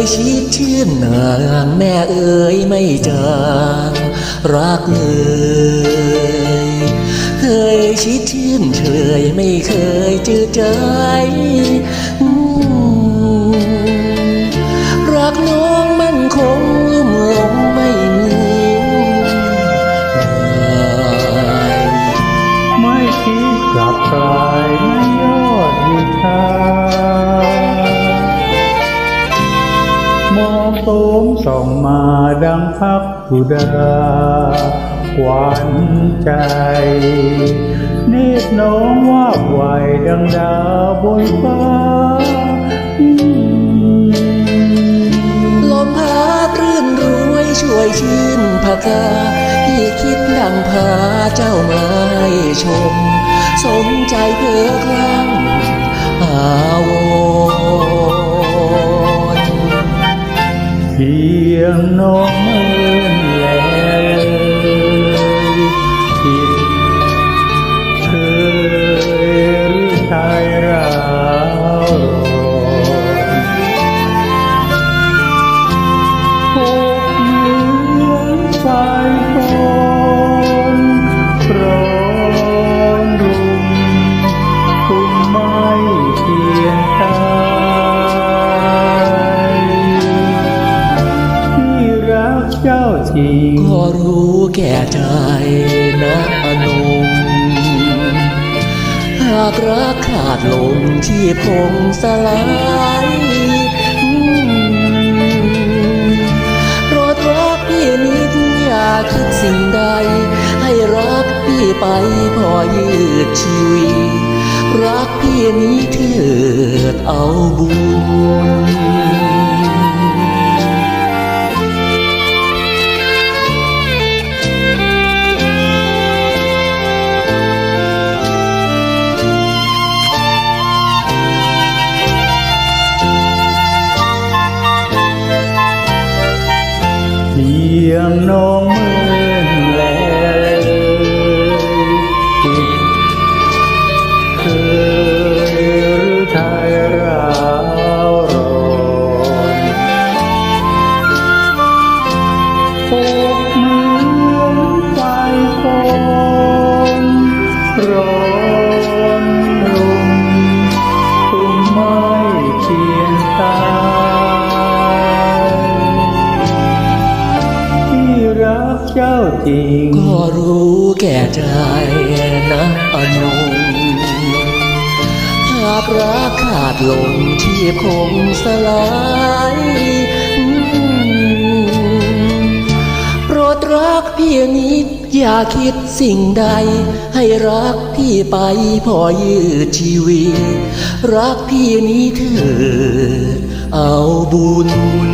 ยชิดชื่นนางแม่เอ๋ยไม่จางรักเลยเคยชิดชื่นเฉยไม่เคยจืดใจรักน้องมันคง มส่องมาดังพักสุดากวานใจ เนิดน้องว่าไหวดังดาวบนฟ้า ลมพัดรื่นรวยช่วยชื่นพากาที่คิดดังพาเจ้ามาให้ชม สมใจเพื่อคลั่งอาวร ยงน้องเอินแลคิดเคยหรือชายเราพบเหมือนไฟฝนร้อนรุมคุมม่เเจ้าจริงก็รู้แก่ใจนะอนงหากรักขาดลงที่พงสลายอืมโปรดรักพี่นิดอย่าคิดสิ่งใด ให้รักพี่ไปพอยืดชีวิตรักพี่นี้เถิดเอาบุญ ยงน้องเมื่อนแลคิดเคยหรือไทยราวร้อนพบเหมือนไฟฝนร้อน เจ้าจริง ก็รู้แก่ใจนะอนงหากรักขาดลงที่คงสลายโปรดรักพี่นิดอย่าคิดสิ่งใด ให้รักพี่ไปพอยืดชีวิต รักพี่นี้เถิดเอาบุญ